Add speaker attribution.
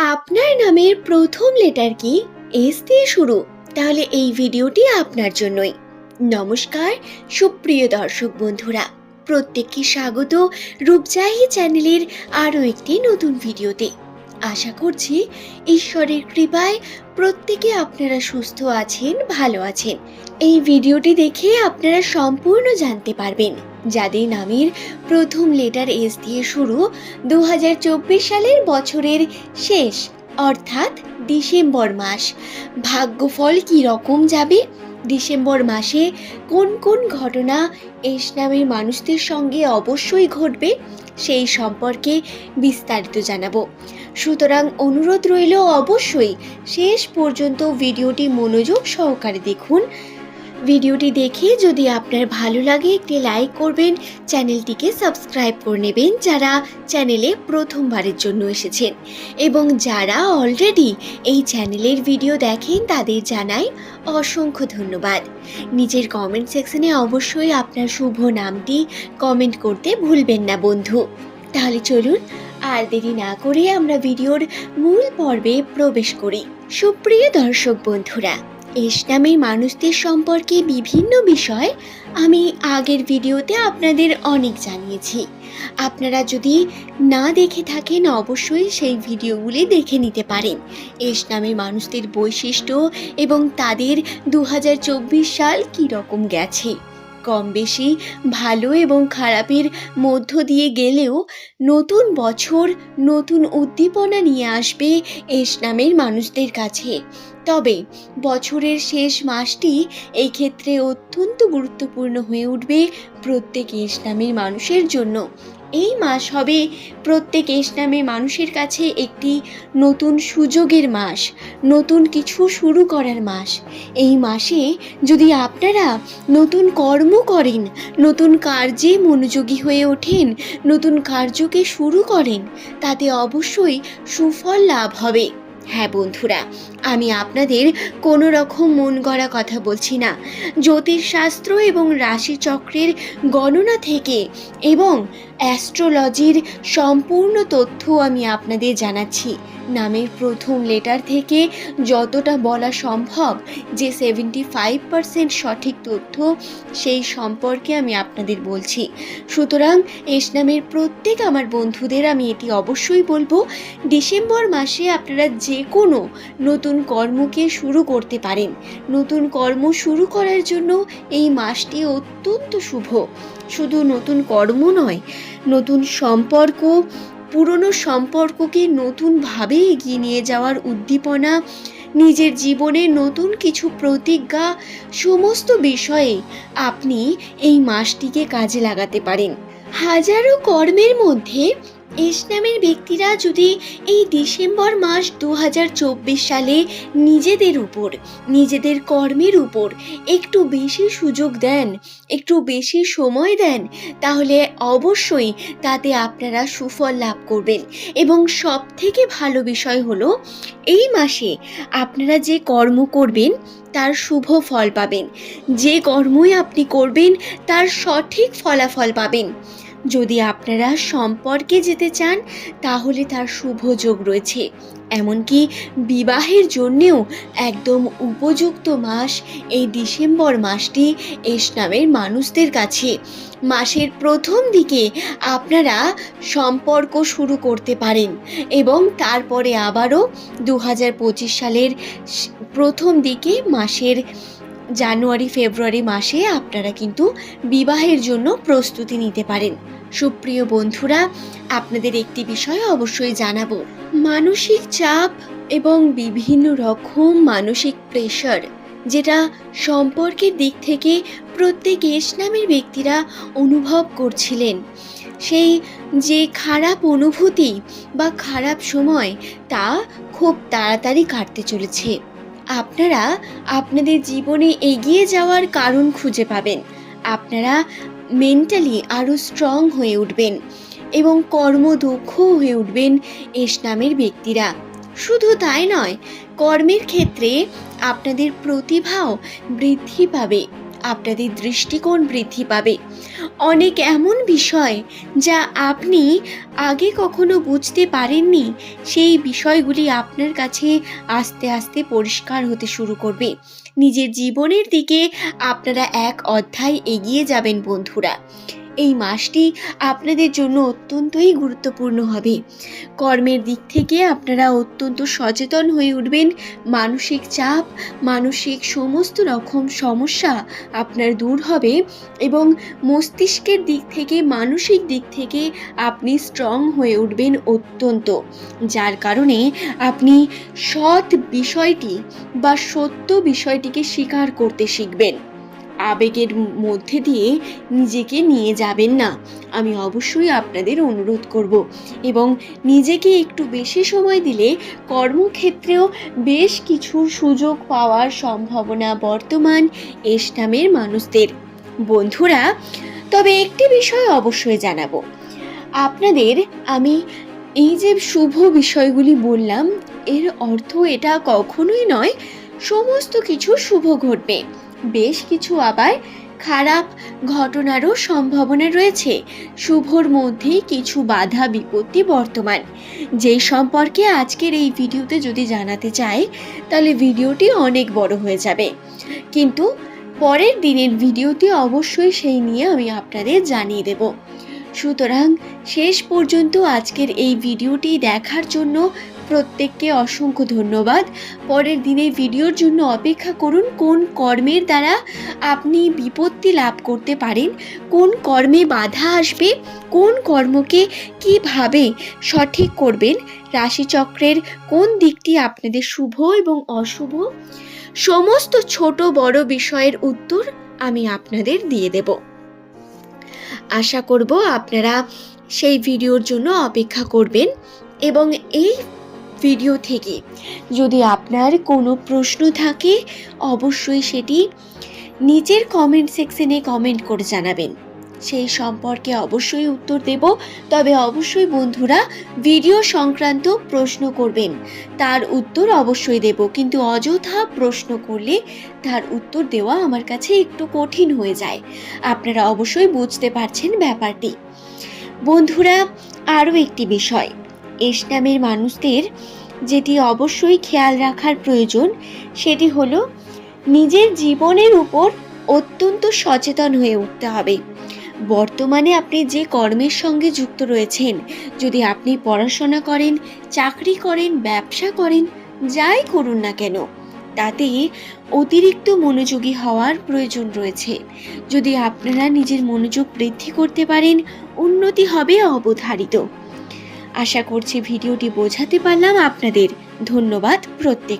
Speaker 1: আপনার নামের প্রথম লেটার কি? এস দিয়ে শুরু। তাহলে এই ভিডিওটি আপনার জন্যই। নমস্কার, সুপ্রিয় দর্শক বন্ধুরা। প্রত্যেককে স্বাগত রূপজাহি চ্যানেলের আরও একটি নতুন ভিডিওতে। আশা করছি ঈশ্বরের কৃপায় প্রত্যেকে আপনারা সুস্থ আছেন, ভালো আছেন। এই ভিডিওটি দেখে আপনারা সম্পূর্ণ জানতে পারবেন। যাদের নামের প্রথম লেটার এস দিয়ে শুরু দু হাজার চব্বিশ সালের বছরের শেষ, অর্থাৎ ডিসেম্বর মাস। ভাগ্যফল কী রকম যাবে? ডিসেম্বর মাসে কোন কোন ঘটনা এস নামের মানুষদের সঙ্গে অবশ্যই ঘটবে, সেই সম্পর্কে বিস্তারিত জানাব। সুতরাং অনুরোধ রইল অবশ্যই শেষ পর্যন্ত ভিডিওটি মনোযোগ সহকারে দেখুন। ভিডিওটি দেখে যদি আপনার ভালো লাগে একটি লাইক করবেন, চ্যানেলটিকে সাবস্ক্রাইব করে নেবেন যারা চ্যানেলে প্রথমবারের জন্য এসেছেন। এবং যারা অলরেডি এই চ্যানেলের ভিডিও দেখেন, তাদের জানাই অসংখ্য ধন্যবাদ। নিজের কমেন্ট সেকশনে অবশ্যই আপনার শুভ নামটি কমেন্ট করতে ভুলবেন না বন্ধু। তাহলে চলুন, আর দেরি না করে আমরা ভিডিওর মূল পর্বে প্রবেশ করি। সুপ্রিয় দর্শক বন্ধুরা এস নামের মানুষদের সম্পর্কে বিভিন্ন বিষয় আমি আগের ভিডিওতে আপনাদের অনেক জানিয়েছি। আপনারা যদি না দেখে থাকেন, অবশ্যই সেই ভিডিওগুলি দেখে নিতে পারেন। এস নামের মানুষদের বৈশিষ্ট্য এবং তাদের দু হাজার চব্বিশ সাল কী রকম গেছে? কম বেশি ভালো এবং খারাপের মধ্য দিয়ে গেলেও নতুন বছর, নতুন উদ্দীপনা নিয়ে আসবে এস নামের মানুষদের কাছে। তবে বছরের শেষ মাসটি এই ক্ষেত্রে অত্যন্ত গুরুত্বপূর্ণ হয়ে উঠবে প্রত্যেক এস নামের মানুষের জন্য। এই মাস হবে প্রত্যেক এস নামের মানুষের কাছে একটি নতুন সুযোগের মাস, নতুন কিছু শুরু করার মাস। এই মাসে যদি আপনারা নতুন কর্ম করেন, নতুন কার্যে মনোযোগী হয়ে ওঠেন, নতুন কার্যকে শুরু করেন, তাতে অবশ্যই সুফল লাভ হবে। হ্যাঁ বন্ধুরা, আমি আপনাদের কোনো রকম মন গড়া কথা বলছি না। জ্যোতিষশাস্ত্র এবং রাশিচক্রের গণনা থেকে এবং অ্যাস্ট্রোলজির সম্পূর্ণ তথ্য আমি আপনাদের জানাচ্ছি। নামের প্রথম লেটার থেকে যতটা বলা সম্ভব যে সেভেন্টি ফাইভ পারসেন্ট সঠিক তথ্য সেই সম্পর্কে আমি আপনাদের বলছি। সুতরাং এস নামের প্রত্যেক আমার বন্ধুদের আমি এটি অবশ্যই বলব, ডিসেম্বর মাসে আপনারা যে কোনো নতুন কর্মকে শুরু করতে পারেন। নতুন কর্ম শুরু করার জন্য এই মাসটি অত্যন্ত শুভ। শুধু নতুন কর্ম নয়, নতুন সম্পর্ক পুরনো সম্পর্ককে নতুনভাবে এগিয়ে নিয়ে যাওয়ার উদ্দীপনা, নিজের জীবনে নতুন কিছু প্রতিজ্ঞা, সমস্ত বিষয়ে আপনি এই মাসটিকে কাজে লাগাতে পারেন। হাজারো কর্মের মধ্যে এস নামের ব্যক্তিরা যদি এই ডিসেম্বর মাস দু হাজার চব্বিশ সালে নিজেদের উপর, নিজেদের কর্মের উপর একটু বেশি সুযোগ দেন, একটু বেশি সময় দেন, তাহলে অবশ্যই তাতে আপনারা সুফল লাভ করবেন। এবং সব থেকে ভালো বিষয় হলো, এই মাসে আপনারা যে কর্ম করবেন, তার শুভ ফল পাবেন। যে কর্মই আপনি করবেন, তার সঠিক ফলাফল পাবেন। যদি আপনারা সম্পর্কে যেতে চান, তাহলে তার শুভ যোগ রয়েছে। এমনকি বিবাহের জন্যেও একদম উপযুক্ত মাস এই ডিসেম্বর মাসটি এস নামের মানুষদের কাছে। মাসের প্রথম দিকে আপনারা সম্পর্ক শুরু করতে পারেন এবং তারপরে আবারও দু হাজার পঁচিশ সালের প্রথম দিকে মাসের জানুয়ারি ফেব্রুয়ারি মাসে আপনারা কিন্তু বিবাহের জন্য প্রস্তুতি নিতে পারেন। সুপ্রিয় বন্ধুরা, আপনাদের একটি বিষয় অবশ্যই জানাব। মানসিক চাপ এবং বিভিন্ন রকম মানসিক প্রেশার যেটা সম্পর্কের দিক থেকে প্রত্যেক এস নামের ব্যক্তিরা অনুভব করছিলেন। সেই যে খারাপ অনুভূতি বা খারাপ সময়, তা খুব তাড়াতাড়ি কাটতে চলেছে। আপনারা আপনাদের জীবনে এগিয়ে যাওয়ার কারণ খুঁজে পাবেন। আপনারা মেন্টালি আরও স্ট্রং হয়ে উঠবেন এবং কর্মদক্ষ হয়ে উঠবেন এস নামের ব্যক্তিরা। শুধু তাই নয়, কর্মের ক্ষেত্রে আপনাদের প্রতিভাও বৃদ্ধি পাবে। আপনাদের দৃষ্টিকোণ বৃদ্ধি পাবে। অনেক এমন বিষয় যা আপনি আগে কখনো বুঝতে পারেননি, সেই বিষয়গুলি আপনার কাছে আস্তে আস্তে পরিষ্কার হতে শুরু করবে। নিজের জীবনের দিকে আপনারা এক অধ্যায় এগিয়ে যাবেন বন্ধুরা। এই মাসটি আপনাদের জন্য অত্যন্তই গুরুত্বপূর্ণ হবে। কর্মের দিক থেকে আপনারা অত্যন্ত সচেতন হয়ে উঠবেন। মানসিক চাপ, মানসিক সমস্ত রকম সমস্যা আপনার দূর হবে এবং মস্তিষ্কের দিক থেকে, মানসিক দিক থেকে আপনি স্ট্রং হয়ে উঠবেন অত্যন্ত। যার কারণে আপনি সৎ বিষয়টি বা সত্য বিষয়টিকে স্বীকার করতে শিখবেন। আবেগের মধ্যে দিয়ে নিজেকে নিয়ে যাবেন না। আমি অবশ্যই আপনাদের অনুরোধ করব এবং নিজেকে একটু বেশি সময় দিলে কর্মক্ষেত্রেও বেশ কিছু সুযোগ পাওয়ার সম্ভাবনা বর্তমান এস্টামের মানুষদের। বন্ধুরা, তবে একটি বিষয় অবশ্যই জানাব। আপনাদের আমি এই যে শুভ বিষয়গুলি বললাম, এর অর্থ এটা কখনোই নয়, সমস্ত কিছু শুভ ঘটবে। বেশ কিছু আবার খারাপ ঘটনারও সম্ভাবনা রয়েছে। শুভর মধ্যেই কিছু বাধা বিপত্তি বর্তমান। যেই সম্পর্কে আজকের এই ভিডিওতে যদি জানাতে চাই, তাহলে ভিডিওটি অনেক বড় হয়ে যাবে। কিন্তু পরের দিনের ভিডিওতে অবশ্যই সেই নিয়ে আমি আপনাদের জানিয়ে দেব। সুতরাং শেষ পর্যন্ত আজকের এই ভিডিওটি দেখার জন্য প্রত্যেককে অসংখ্য ধন্যবাদ। পরের দিনে ভিডিওর জন্য অপেক্ষা করুন কোন কর্মের দ্বারা আপনি বিপত্তি লাভ করতে পারেন, কোন কর্মে বাধা আসবে, কোন কর্মকে কীভাবে সঠিক করবেন, রাশিচক্রের কোন দিকটি আপনাদের শুভ এবং অশুভ, সমস্ত ছোট বড় বিষয়ের উত্তর আমি আপনাদের দিয়ে দেব। আশা করব আপনারা সেই ভিডিওর জন্য অপেক্ষা করবেন এবং এই ভিডিও থেকে। যদি আপনার কোনো প্রশ্ন থাকে, অবশ্যই সেটি নিচের কমেন্ট সেকশনে কমেন্ট করে জানাবেন। সেই সম্পর্কে অবশ্যই উত্তর দেব। তবে অবশ্যই বন্ধুরা ভিডিও সংক্রান্ত প্রশ্ন করবেন। তার উত্তর অবশ্যই দেব। কিন্তু অযথা প্রশ্ন করলে তার উত্তর দেওয়া আমার কাছে একটু কঠিন হয়ে যায়। আপনারা অবশ্যই বুঝতে পারছেন ব্যাপারটি। বন্ধুরা, আরও একটি বিষয়। এস নামের মানুষদের যেটি অবশ্যই খেয়াল রাখার প্রয়োজন, সেটি হলো নিজের জীবনের উপর অত্যন্ত সচেতন হয়ে উঠতে হবে। বর্তমানে আপনি যে কর্মের সঙ্গে যুক্ত রয়েছেন, যদি আপনি পড়াশোনা করেন, চাকরি করেন, ব্যবসা করেন, যাই করুন না কেন, তাতে অতিরিক্ত মনোযোগী হওয়ার প্রয়োজন রয়েছে। যদি আপনারা নিজের মনোযোগ বৃদ্ধি করতে পারেন, উন্নতি হবে অবধারিত। আশা করছি ভিডিওটি বোঝাতে পারলাম আপনাদের। ধন্যবাদ প্রত্যেক